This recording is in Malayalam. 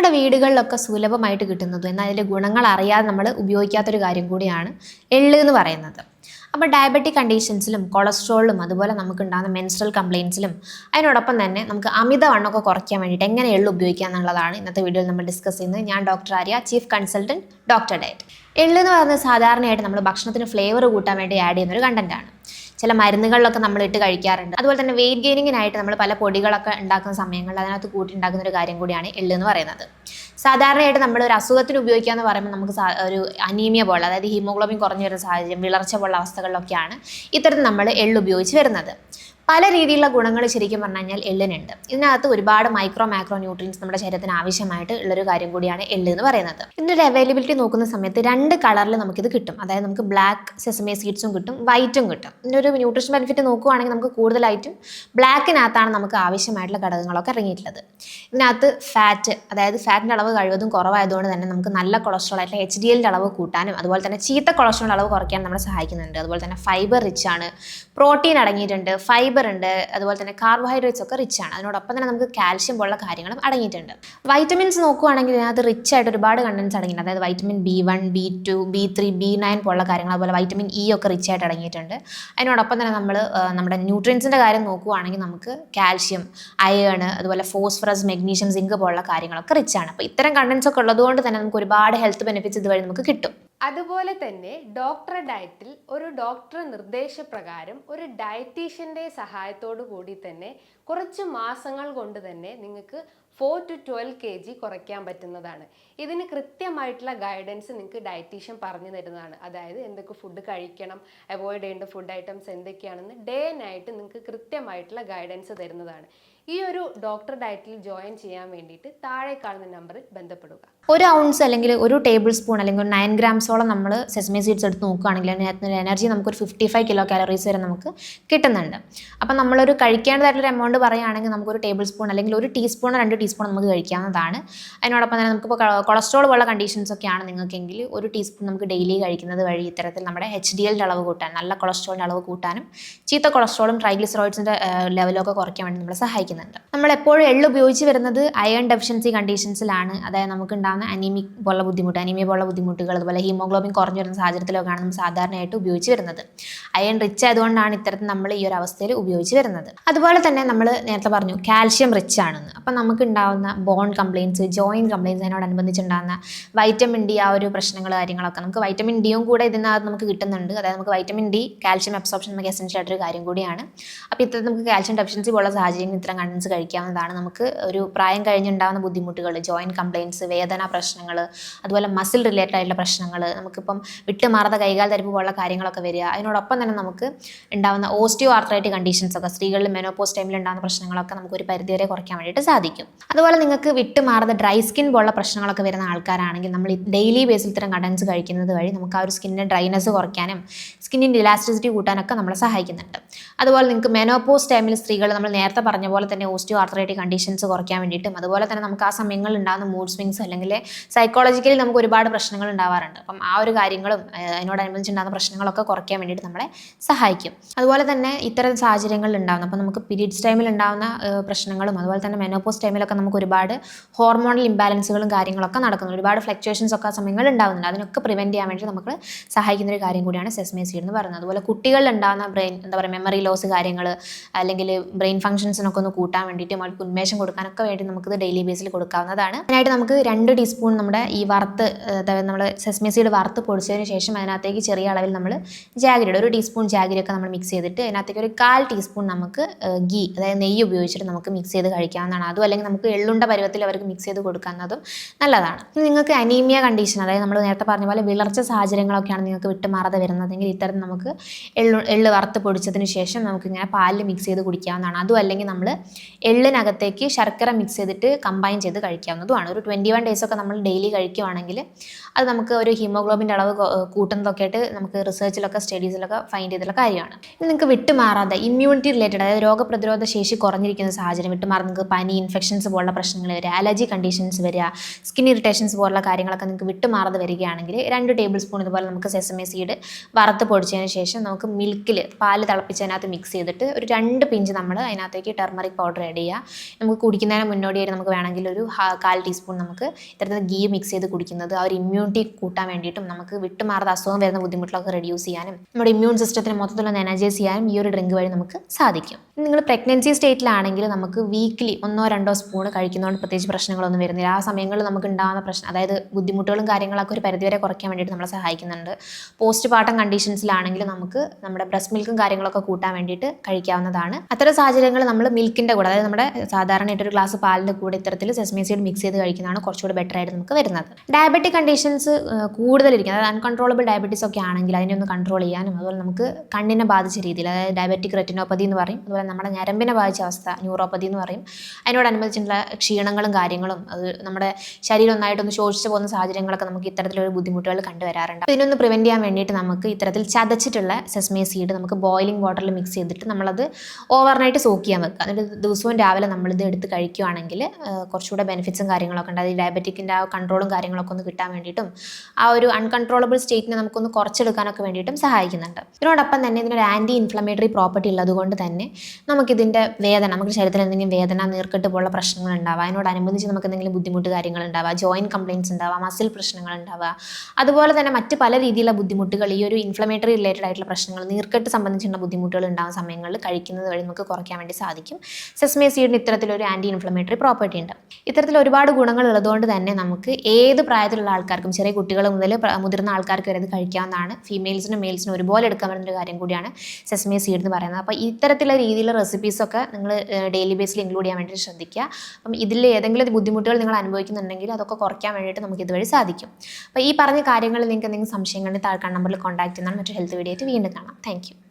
നമ്മുടെ വീടുകളിലൊക്കെ സുലഭമായിട്ട് കിട്ടുന്നതും എന്നാൽ അതിന്റെ ഗുണങ്ങൾ അറിയാതെ നമ്മൾ ഉപയോഗിക്കാത്തൊരു കാര്യം കൂടിയാണ് എള്ള് എന്ന് പറയുന്നത്. അപ്പോൾ ഡയബറ്റിക് കണ്ടീഷൻസിലും കൊളസ്ട്രോളിലും അതുപോലെ നമുക്ക് ഉണ്ടാകുന്ന മെൻസ്ട്രൽ കംപ്ലയിൻസിലും അതിനോടൊപ്പം തന്നെ നമുക്ക് അമിതവണ്ണമൊക്കെ കുറയ്ക്കാൻ വേണ്ടിയിട്ട് എങ്ങനെ എള്ള് ഉപയോഗിക്കുക എന്നുള്ളതാണ് ഇന്നത്തെ വീഡിയോയിൽ നമ്മൾ ഡിസ്കസ് ചെയ്യുന്നത്. ഞാൻ doctor Arya chief consultant doctor diet എള്ള് എന്ന് പറയുന്നത് സാധാരണയായിട്ട് നമ്മൾ ഭക്ഷണത്തിന് ഫ്ലേവർ കൂട്ടാൻ വേണ്ടി ആഡ് ചെയ്യുന്ന ഒരു കണ്ടന്റാണ് ചില മരുന്നുകളിലൊക്കെ നമ്മൾ ഇട്ട് കഴിക്കാറുണ്ട്. അതുപോലെ തന്നെ വെയിറ്റ് ഗെയിനിങ്ങിനായിട്ട് നമ്മൾ പല പൊടികളൊക്കെ ഉണ്ടാക്കുന്ന സമയങ്ങളിൽ അതിനകത്ത് കൂട്ടി ഉണ്ടാക്കുന്ന ഒരു കാര്യം കൂടിയാണ് എള്ള് എന്ന് പറയുന്നത്. സാധാരണയായിട്ട് നമ്മൾ ഒരു അസുഖത്തിന് ഉപയോഗിക്കുക എന്ന് പറയുമ്പോൾ നമുക്ക് ഒരു അനീമിയ പോലെ അതായത് ഹീമോഗ്ലോബിൻ കുറഞ്ഞു വരുന്ന സാഹചര്യം വിളർച്ച പോലുള്ള അവസ്ഥകളിലൊക്കെയാണ് ഇത്തരത്തിൽ നമ്മൾ എള്ള് ഉപയോഗിച്ച് വരുന്നത്. പല രീതിയിലുള്ള ഗുണങ്ങൾ ശരിക്കും പറഞ്ഞു കഴിഞ്ഞാൽ എള്ളിനുണ്ട്. ഇതിനകത്ത് ഒരുപാട് മൈക്രോ മാക്രോ ന്യൂട്രിയൻസ് നമ്മുടെ ശരീരത്തിന് ആവശ്യമായിട്ട് ഉള്ളൊരു കാര്യം കൂടിയാണ് എള്ള് എന്ന് പറയുന്നത്. ഇതിന്റെ അവൈലബിലിറ്റി നോക്കുന്ന സമയത്ത് രണ്ട് കളറിൽ നമുക്കിത് കിട്ടും. അതായത് നമുക്ക് ബ്ലാക്ക് സെസമേ സീഡ്സും കിട്ടും വൈറ്റും കിട്ടും. ഇതിന്റെ ഒരു ന്യൂട്രീഷൻ ബെനിഫിറ്റ് നോക്കുകയാണെങ്കിൽ നമുക്ക് കൂടുതലായിട്ടും ബ്ലാക്കിനകത്താണ് നമുക്ക് ആവശ്യമായിട്ടുള്ള ഘടകങ്ങളൊക്കെ ഇറങ്ങിയിട്ടുള്ളത്. ഇതിനകത്ത് ഫാറ്റ് അതായത് ഫാറ്റിന്റെ അളവ് കഴിവതും കുറവായതുകൊണ്ട് തന്നെ നമുക്ക് നല്ല കൊളസ്ട്രോൾ ആയിട്ടുള്ള എച്ച് ഡി എല്ലിന്റെ അളവ് കൂട്ടാനും അതുപോലെ തന്നെ ചീത്ത കൊളസ്ട്രോളിന്റെ അളവ് കുറയ്ക്കാൻ നമ്മളെ സഹായിക്കുന്നുണ്ട്. അതുപോലെ തന്നെ ഫൈബർ റിച്ച് ആണ്. പ്രോട്ടീൻ അടങ്ങിയിട്ടുണ്ട്. ഫൈബർ ഉണ്ട് അതുപോലെ തന്നെ കാർബോഹൈഡ്രേറ്റ്സ് ഒക്കെ റിച്ച് ആണ്. അതിനോടൊപ്പം തന്നെ നമുക്ക് കാൽഷ്യം പോലുള്ള കാര്യങ്ങളും അടങ്ങിയിട്ടുണ്ട്. വൈറ്റമിൻസ് നോക്കുകയാണെങ്കിൽ അത് റിച്ച് ആയിട്ട് ഒരുപാട് കണ്ടൻസ് അടങ്ങിയിട്ടുണ്ട്. അതായത് vitamin B one B two B three B nine പോലുള്ള കാര്യങ്ങൾ അതുപോലെ വൈറ്റമിൻ ഇ ഒക്കെ റിച്ച് ആയിട്ട് അടങ്ങിയിട്ടുണ്ട്. അതിനോടൊപ്പം തന്നെ നമ്മൾ നമ്മുടെ ന്യൂട്രിയൻസിന്റെ കാര്യം നോക്കുകയാണെങ്കിൽ നമുക്ക് കാൽഷ്യം അയേൺ അതുപോലെ ഫോസ്ഫറസ് മെഗ്നീഷ്യം സിങ്ക് പോലുള്ള കാര്യങ്ങളൊക്കെ റിച്ച് ആണ്. അപ്പോൾ ഇത്തരം കണ്ടൻസ് ഒക്കെ ഉള്ളതുകൊണ്ട് തന്നെ നമുക്ക് ഒരുപാട് ഹെൽത്ത് ബെനിഫിറ്റ്സ് ഇതുവഴി നമുക്ക് കിട്ടും. അതുപോലെ തന്നെ ഡോക്ടർ ഡയറ്റിൽ ഒരു ഡോക്ടർ നിർദ്ദേശപ്രകാരം ഒരു ഡയറ്റീഷ്യന്റെ സഹായത്തോടു കൂടി തന്നെ കുറച്ച് മാസങ്ങൾ കൊണ്ട് തന്നെ നിങ്ങൾക്ക് four to twelve K G കുറയ്ക്കാൻ പറ്റുന്നതാണ്. ഇതിന് കൃത്യമായിട്ടുള്ള ഗൈഡൻസ് നിങ്ങൾക്ക് ഡയറ്റീഷ്യൻ പറഞ്ഞു തരുന്നതാണ്. അതായത് എന്തൊക്കെ ഫുഡ് കഴിക്കണം അവോയ്ഡ് ചെയ്യേണ്ട ഫുഡ് ഐറ്റംസ് എന്തൊക്കെയാണെന്ന് ഡേ നൈറ്റ് നിങ്ങൾക്ക് കൃത്യമായിട്ടുള്ള ഗൈഡൻസ് തരുന്നതാണ്. ഈ ഒരു ഡോക്ടർ ഡയറ്റിൽ ജോയിൻ ചെയ്യാൻ വേണ്ടിയിട്ട് താഴെ കാണുന്ന നമ്പറിൽ ബന്ധപ്പെടുക. ഒരു ഔൺസ് അല്ലെങ്കിൽ ഒരു ടേബിൾ സ്പൂൺ അല്ലെങ്കിൽ ഒരു നയൻ ഗ്രാംസോളം നമ്മൾ സെസ്മി സീഡ്സ് എടുത്ത് നോക്കുകയാണെങ്കിൽ അതിനകത്ത് എനർജി നമുക്കൊരു ഫിഫ്റ്റി ഫൈവ് കിലോ കാലറീസ് വരെ നമുക്ക് കിട്ടുന്നുണ്ട്. അപ്പം നമ്മളൊരു കഴിക്കേണ്ടതായിട്ടുള്ള എമൗണ്ട് പറയുകയാണെങ്കിൽ നമുക്കൊരു ടേബിൾ സ്പൂൺ അല്ലെങ്കിൽ ഒരു ടീസ്പൂൺ രണ്ട് ടീസ്പൂൺ നമുക്ക് കഴിക്കാവുന്നതാണ്. അതിനോടൊപ്പം തന്നെ നമുക്കിപ്പോൾ കൊളസ്ട്രോൾ പോലുള്ള കണ്ടീഷൻസ് ഒക്കെയാണ് നിങ്ങൾക്കെങ്കിൽ ഒരു ടീസ്പൂൺ നമുക്ക് ഡെയിലി കഴിക്കുന്നത് വഴി ഇത്തരത്തിൽ നമ്മുടെ എച്ച് ഡി എല്ലിന്റെ അളവ് കൂട്ടാൻ നല്ല കൊളസ്ട്രോളിന്റെ അളവ് കൂട്ടാനും ചീത്ത കൊളസ്ട്രോളും ട്രൈഗ്ലിസറോയിഡ്സിന്റെ ലെവലൊക്കെ കുറയ്ക്കാൻ വേണ്ടി നമ്മളെ സഹായിക്കുന്നുണ്ട്. നമ്മൾ എപ്പോഴും എള്ള് ഉപയോഗിച്ച് വരുന്നത് അയൺ ഡെഫിഷ്യൻസി കണ്ടീഷൻസിലാണ് അതായത് നമുക്ക് ഉണ്ടാകുന്ന അനീമിക് പോലുള്ള ബുദ്ധിമുട്ട് അനീമിയ പോലുള്ള ബുദ്ധിമുട്ടുകൾ അതുപോലെ ഹീമോഗ്ലോബിൻ കുറഞ്ഞു വരുന്ന സാഹചര്യത്തിലൊക്കെയാണ് നമ്മൾ സാധാരണയായിട്ട് ഉപയോഗിച്ച് വരുന്നത്. അയൺ റിച്ച് ആയതുകൊണ്ടാണ് ഇത്തരത്തിൽ നമ്മൾ ഈ ഒരു അവസ്ഥയിൽ ഉപയോഗിച്ച് വരുന്നത്. അതുപോലെ തന്നെ നമ്മൾ നേരത്തെ പറഞ്ഞു കാൽഷ്യം റിച്ച് ആണെന്ന്. അപ്പം നമുക്ക് ഉണ്ടാകുന്ന ബോൺ കംപ്ലയിൻസ് ജോയിന്റ് കംപ്ലയിൻസ് അതിനോടനുബന്ധിച്ചുണ്ടാകുന്ന വൈറ്റമിൻ ഡി ആ ഒരു പ്രശ്നങ്ങൾ കാര്യങ്ങളൊക്കെ. നമുക്ക് വൈറ്റമിൻ ഡിയും കൂടെ ഇതിനകത്ത് നമുക്ക് കിട്ടുന്നുണ്ട്. അതായത് നമുക്ക് വൈറ്റമിൻ ഡി കാൽഷ്യം അബ്സോർപ്ഷൻ നമുക്ക് എസെൻഷ്യൽ ആയിട്ടൊരു കാര്യം കൂടിയാണ്. അപ്പോൾ ഇത്തരത്തിൽ നമുക്ക് കാൽഷ്യം ഡെഫിഷ്യൻസി പോലുള്ള സാഹചര്യം ഇത്തരം കണ്ടൻസ് കഴിക്കാവുന്നതാണ്. നമുക്ക് ഒരു പ്രായം കഴിഞ്ഞുണ്ടാകുന്ന ബുദ്ധിമുട്ടുകൾ ജോയിന്റ് കംപ്ലയിൻസ് വേദന പ്രശ്നങ്ങൾ അതുപോലെ മസിൽ റിലേറ്റഡ് ആയിട്ടുള്ള പ്രശ്നങ്ങൾ നമുക്കിപ്പം വിട്ടുമാറാത്ത കൈകാൽ തരിപ്പ് പോലുള്ള കാര്യങ്ങളൊക്കെ വരിക. അതിനോടൊപ്പം തന്നെ നമുക്ക് ഉണ്ടാകുന്ന ഓസ്റ്റിയോ ആർത്രൈറ്റ് കണ്ടീഷൻസ് ഒക്കെ സ്ത്രീകളിൽ മെനോപോസ് ടൈമിൽ ഉണ്ടാകുന്ന പ്രശ്നങ്ങളൊക്കെ നമുക്ക് ഒരു പരിധിവരെ കുറയ്ക്കാൻ വേണ്ടിയിട്ട് സാധിക്കും. അതുപോലെ നിങ്ങൾക്ക് വിട്ടുമാറുന്ന ഡ്രൈ സ്കിൻ പോലുള്ള പ്രശ്നങ്ങളൊക്കെ വരുന്ന ആൾക്കാരാണെങ്കിൽ നമ്മൾ ഡെയിലി ബേസിൽ ഇത്തരം കണ്ടൻസ് കഴിക്കുന്നത് വഴി നമുക്ക് ആ ഒരു സ്കിന്നിന്റെ ഡ്രൈനസ് കുറയ്ക്കാനും സ്കിന്നിന്റെ ഇലാസ്റ്റിസിറ്റി കൂട്ടാനൊക്കെ നമ്മളെ സഹായിക്കുന്നുണ്ട്. അതുപോലെ നിങ്ങൾക്ക് മെനോപോസ് ടൈമിൽ സ്ത്രീകൾ നമ്മൾ നേരത്തെ പറഞ്ഞ പോലെ തന്നെ ഓസ്റ്റിയോ ആർത്രൈറ്റിക് കണ്ടീഷൻസ് കുറയ്ക്കാൻ വേണ്ടിയിട്ടും അതുപോലെ തന്നെ നമുക്ക് ആ സമയങ്ങളിൽ ഉണ്ടാകുന്ന മൂഡ് സ്വിങ്സ് അല്ലെങ്കിൽ സൈക്കോളജിക്കലി നമുക്ക് ഒരുപാട് പ്രശ്നങ്ങൾ ഉണ്ടാവാറുണ്ട്. അപ്പം ആ ഒരു കാര്യങ്ങളും അതിനോടനുബന്ധിച്ചുണ്ടാകുന്ന പ്രശ്നങ്ങളൊക്കെ കുറയ്ക്കാൻ വേണ്ടിയിട്ട് നമ്മളെ സഹായിക്കും. അതുപോലെ തന്നെ ഇത്തരം സാഹചര്യങ്ങളിൽ ഉണ്ടാകുന്നു അപ്പം നമുക്ക് പീരീഡ്സ് ടൈമിൽ ഉണ്ടാകുന്ന പ്രശ്നങ്ങളും അതുപോലെ തന്നെ മെനോപോസ് ടൈമിലൊക്കെ നമുക്ക് ഒരുപാട് ഹോർമോണൽ ഇംബാലൻസുകളും കാര്യങ്ങളൊക്കെ നടക്കുന്നു ഒരുപാട് ഫ്ലക്ച്വേഷൻസ് ഒക്കെ ആ സമയങ്ങളിൽ ഉണ്ടാകുന്നുണ്ട് അതിനൊക്കെ പ്രിവെന്റ് ചെയ്യാൻ വേണ്ടി നമുക്ക് സഹായിക്കുന്ന ഒരു കാര്യം കൂടിയാണ് സെസ്മേ സീഡ് എന്ന് പറയുന്നത്. അതുപോലെ കുട്ടികളിൽ ഉണ്ടാകുന്ന ബ്രെയിൻ എന്താ പറയുക മെമ്മറി ലോസ് കാര്യങ്ങൾ അല്ലെങ്കിൽ ബ്രെയിൻ ഫംഗ്ഷൻസിനൊക്കെ ഒന്ന് കൂട്ടാൻ വേണ്ടിയിട്ടും അവർക്ക് ഉന്മേഷം കൊടുക്കാനൊക്കെ വേണ്ടി നമുക്കിത് ഡെയിലി ബേസിൽ കൊടുക്കാവുന്നതാണ്. അതിനായിട്ട് നമുക്ക് രണ്ട് ടീസ്പൂൺ നമ്മുടെ ഈ വറുത്ത് നമ്മൾ സെസ്മേ സീഡ് വറുത്ത് പൊടിച്ചതിന് ശേഷം അതിനകത്തേക്ക് ചെറിയ അളവിൽ നമ്മൾ ജാഗിരിയുടെ ഒരു ടീസ്പൂൺ ജാഗിരിയൊക്കെ നമ്മൾ മിക്സ് ചെയ്തിട്ട് അതിനകത്തേക്ക് ഒരു കാൽ ടീസ്പൂൺ നമുക്ക് ഗീ അതായത് നെയ്യ് ഉപയോഗിച്ചിട്ട് നമുക്ക് മിക്സ് ചെയ്ത് കഴിക്കാവുന്നതാണ്. അതും അല്ലെങ്കിൽ നമുക്ക് എള്ളുണ്ട പരുവത്തിൽ അവർക്ക് മിക്സ് ചെയ്ത് കൊടുക്കാവുന്നതും നല്ലതാണ്. നിങ്ങൾക്ക് അനീമിയ കണ്ടീഷൻ അതായത് നമ്മൾ നേരത്തെ പറഞ്ഞ പോലെ വിളർച്ച സാഹചര്യങ്ങളൊക്കെയാണ് നിങ്ങൾക്ക് വിട്ടുമാറാതെ വരുന്നതെങ്കിൽ ഇത്തരം നമുക്ക് എള്ളു എള്ള് വറുത്ത് പൊടിച്ചതിന് ശേഷം നമുക്ക് ഇങ്ങനെ പാലിൽ മിക്സ് ചെയ്ത് കുടിക്കാവുന്നതാണ്. അതും അല്ലെങ്കിൽ നമ്മൾ എള്ളിനകത്തേക്ക് ശർക്കര മിക്സ് ചെയ്തിട്ട് കമ്പൈൻ ചെയ്ത് കഴിക്കാവുന്നതുമാണ്. ഒരു ട്വന്റി വൺ ഡേയ്സ് ഒക്കെ നമ്മൾ ഡെയിലി കഴിക്കുവാണെങ്കിൽ അത് നമുക്ക് ഒരു ഹീമോഗ്ലോബിന്റെ അളവ് കൂട്ടുന്നതൊക്കെ ആയിട്ട് നമുക്ക് റിസർച്ചിലൊക്കെ സ്റ്റഡീസിലൊക്കെ ഫൈൻഡ് ചെയ്തിട്ടുള്ള കാര്യമാണ്. നിങ്ങൾക്ക് വിട്ടുമാറാതെ ഇമ്മ്യൂണിറ്റി റിലേറ്റഡ് അതായത് രോഗപ്രതിരോധ കുറഞ്ഞിരിക്കുന്ന സാഹചര്യം വിട്ടുമാറി നിങ്ങൾക്ക് പനി ഇൻഫെക്ഷൻസ് പോലുള്ള പ്രശ്നങ്ങൾ വരിക അലർജി കണ്ടീഷൻസ് വരിക സ്കിൻ ഇറിറ്റേഷൻസ് പോലുള്ള കാര്യങ്ങളൊക്കെ നിങ്ങൾക്ക് വിട്ടുമാറാതെ വരികയാണെങ്കിൽ രണ്ട് ടേബിൾ സ്പൂൺ ഇതുപോലെ നമുക്ക് സെസമേ സീഡ് വറുത്ത് പൊടിച്ചതിന് ശേഷം നമുക്ക് മിൽക്കിൽ പാൽ തിളപ്പിച്ചതിനകത്ത് മിക്സ് ചെയ്തിട്ട് ഒരു രണ്ട് പിഞ്ച് നമ്മൾ അതിനകത്തേക്ക് ടെർമറിക് പൗഡർ ആഡ് ചെയ്യുക. നമുക്ക് കുടിക്കുന്നതിന് മുന്നോടിയായിട്ട് നമുക്ക് വേണമെങ്കിൽ ഒരു കാൽ ടീസ്പൂൺ നമുക്ക് ഇത്തരത്തിൽ ഗീ മിക്സ് ചെയ്ത് കുടിക്കുന്നത് ആ ഒരു ഇമ്മ്യൂണിറ്റി കൂട്ടാൻ വേണ്ടിയിട്ടും നമുക്ക് വിട്ടുമാറാതെ അസുഖം വരുന്ന ബുദ്ധിമുട്ടുകളൊക്കെ റെഡ്യൂസ് ചെയ്യാനും നമ്മുടെ ഇമ്മ്യൂൺ സിസ്റ്റത്തിന് മൊത്തത്തിലൊന്ന് എനർജൈസ് ചെയ്യാനും ഈ ഒരു ഡ്രിങ്ക് വഴി നമുക്ക് സാധിക്കും. നിങ്ങൾ പ്രഗ്നൻസി സ്റ്റേറ്റിലാണെങ്കിൽ നമുക്ക് വീക്ക്ലി ഒന്നോ രണ്ടോ സ്പൂൺ കഴിക്കുന്നതുകൊണ്ട് പ്രത്യേകിച്ച് പ്രശ്നങ്ങളൊന്നും വരുന്നില്ല. ആ സമയങ്ങളിൽ നമുക്ക് ഉണ്ടാകുന്ന പ്രശ്നം അതായത് ബുദ്ധിമുട്ടുകളും കാര്യങ്ങളൊക്കെ ഒരു പരിധിവരെ കുറയ്ക്കാൻ വേണ്ടിയിട്ട് നമ്മളെ സഹായിക്കുന്നുണ്ട്. പോസ്റ്റ് പാർട്ടം കണ്ടീഷൻസിലാണെങ്കിൽ നമുക്ക് നമ്മുടെ ബ്രസ്റ്റ് മിൽക്കും കാര്യങ്ങളൊക്കെ കൂട്ടാൻ വേണ്ടിയിട്ട് കഴിക്കാവുന്നതാണ്. അത്തരം സാഹചര്യങ്ങൾ നമ്മൾ മിൽക്കിന്റെ കൂടെ അതായത് നമ്മുടെ സാധാരണയായിട്ട് ഒരു ഗ്ലാസ് പാലിന്റെ കൂടെ ഇത്തരത്തിൽ സെസ്മി സീഡ് മിക്സ് ചെയ്ത് കഴിക്കുന്നതാണ് കുറച്ചുകൂടി ബെറ്റർ ആയിട്ട് നമുക്ക് വരുന്നത്. ഡയബറ്റിക് കണ്ടീഷൻസ് കൂടുതലിരിക്കും. അതായത് അൺകൺട്രോളബിൾ ഡയബറ്റീസ് ഒക്കെ ആണെങ്കിൽ അതിനെ ഒന്ന് കൺട്രോൾ ചെയ്യാനും അതുപോലെ നമുക്ക് കണ്ണിനെ ബാധിച്ച രീതിയിൽ അതായത് ഡയബറ്റിക് റെറ്റിനോപ്പതി എന്ന് പറയും. അതുപോലെ നമ്മുടെ ഞരമ്പിനെ ബാധിച്ച അവസ്ഥ ന്യൂറോപ്പതി എന്ന് പറയും. അതിനോടനുബന്ധിച്ചിട്ടുള്ള ക്ഷീണങ്ങളും കാര്യങ്ങളും അത് നമ്മുടെ ശരീരം ഒന്നായിട്ടൊന്ന് ശോഷിച്ചു പോകുന്ന സാഹചര്യങ്ങളൊക്കെ നമുക്ക് ഇത്തരത്തിലൊരു ബുദ്ധിമുട്ടുകൾ കണ്ടുവരാറുണ്ട്. ഇതിനൊന്ന് പ്രിവെന്റ് ചെയ്യാൻ വേണ്ടിയിട്ട് നമുക്ക് ഇത്തരത്തിൽ ചതച്ചിട്ടുള്ള സെസ്മേ സീഡ് നമുക്ക് ബോയിലിംഗ് വാട്ടറിൽ മിക്സ് ചെയ്തിട്ട് നമ്മളത് ഓവർനൈറ്റ് സോക്ക് ചെയ്യാൻ വെക്കുക. എന്നിട്ട് ദിവസവും രാവിലെ നമ്മളിത് എടുത്ത് കഴിക്കുകയാണെങ്കിൽ കുറച്ചുകൂടെ ബെനിഫിറ്റ്സും കാര്യങ്ങളൊക്കെ ഉണ്ട്. അത് ഡയബറ്റിക്കിന്റെ ആ കൺട്രോളും കാര്യങ്ങളൊക്കെ ഒന്ന് കിട്ടാൻ വേണ്ടിയിട്ടും ആ ഒരു അൺകൺട്രോളബിൾ സ്റ്റേറ്റിനെ നമുക്കൊന്ന് കുറച്ചെടുക്കാനൊക്കെ വേണ്ടിയിട്ടും സഹായിക്കുന്നുണ്ട്. ഇതിനോടൊപ്പം തന്നെ ഇതിനൊരു ആന്റി ഇൻഫ്ലമേറ്ററി പ്രോപ്പർട്ടി ഉള്ളതുകൊണ്ട് തന്നെ നമുക്കിതിന്റെ വേദന നമുക്ക് ശരീരത്തിൽ എന്തെങ്കിലും വേദന നീർക്കെട്ട് പോലുള്ള പ്രശ്നങ്ങൾ ഉണ്ടാവുക അതിനോടനുബന്ധിച്ച് നമുക്ക് എന്തെങ്കിലും ബുദ്ധിമുട്ട് കാര്യങ്ങൾ ഉണ്ടാവുക ജോയിന്റ് കംപ്ലയിൻസ് ഉണ്ടാവുക മസിൽ പ്രശ്നങ്ങൾ ഉണ്ടാവുക അതുപോലെ തന്നെ മറ്റ് പല രീതിയിലുള്ള ബുദ്ധിമുട്ടുകൾ ഈ ഒരു ഇൻഫ്ലമേറ്ററി റിലേറ്റഡ് ആയിട്ടുള്ള പ്രശ്നങ്ങൾ നീർക്കെട്ട് സംബന്ധിച്ചുള്ള ബുദ്ധിമുട്ടുകൾ ഉണ്ടാകുന്ന സമയങ്ങളിൽ കഴിക്കുന്നത് വഴി നമുക്ക് കുറയ്ക്കാൻ വേണ്ടി സാധിക്കും. സെസ്മേ സീഡിന് ഇത്തരത്തിലൊരു ആന്റി ഇൻഫ്ലമേറ്ററി പ്രോപ്പർട്ടി ഉണ്ട്. ഇത്തരത്തിൽ ഒരുപാട് ഗുണങ്ങൾ ഉള്ളതുകൊണ്ട് തന്നെ നമുക്ക് ഏത് പ്രായത്തിലുള്ള ആൾക്കാർക്കും ചെറിയ കുട്ടികൾ മുതൽ മുതിർന്ന ആൾക്കാർക്ക് വരെ ഇത് കഴിക്കാവുന്നതാണ്. ഫീമെയിൽസിനും മെയിൽസിനും ഒരുപോലെ എടുക്കാൻ പറ്റുന്ന ഒരു കാര്യം കൂടിയാണ് സെസ്മേ സീഡ് എന്ന് പറയുന്നത്. അപ്പോൾ ഇത്തരത്തിലുള്ള രീതിയിലുള്ള റെസിപ്പീസൊക്കെ നിങ്ങൾ ഡെയിലി ബേസിൽ ഇൻക്ലൂഡ് ചെയ്യാൻ വേണ്ടിയിട്ട് ശ്രദ്ധിക്കുക. അപ്പം ഇതിൽ ഏതെങ്കിലും ബുദ്ധിമുട്ടുകൾ നിങ്ങൾ അനുഭവിക്കുന്നുണ്ടെങ്കിൽ അതൊക്കെ കുറയ്ക്കാൻ വേണ്ടിയിട്ട് നമുക്ക് ഇതുവഴി സാധിക്കും. അപ്പോൾ ഈ പറഞ്ഞ കാര്യങ്ങളിൽ നിങ്ങൾക്ക് എന്തെങ്കിലും സംശയങ്ങൾ താഴ്ക്കാൻ നമ്പറിൽ കോൺടാക്ട് ചെയ്യുന്നതാണ്. മറ്റൊരു ഹെൽത്ത് വീഡിയോ ആയിട്ട് വീണ്ടും കാണാം. താങ്ക്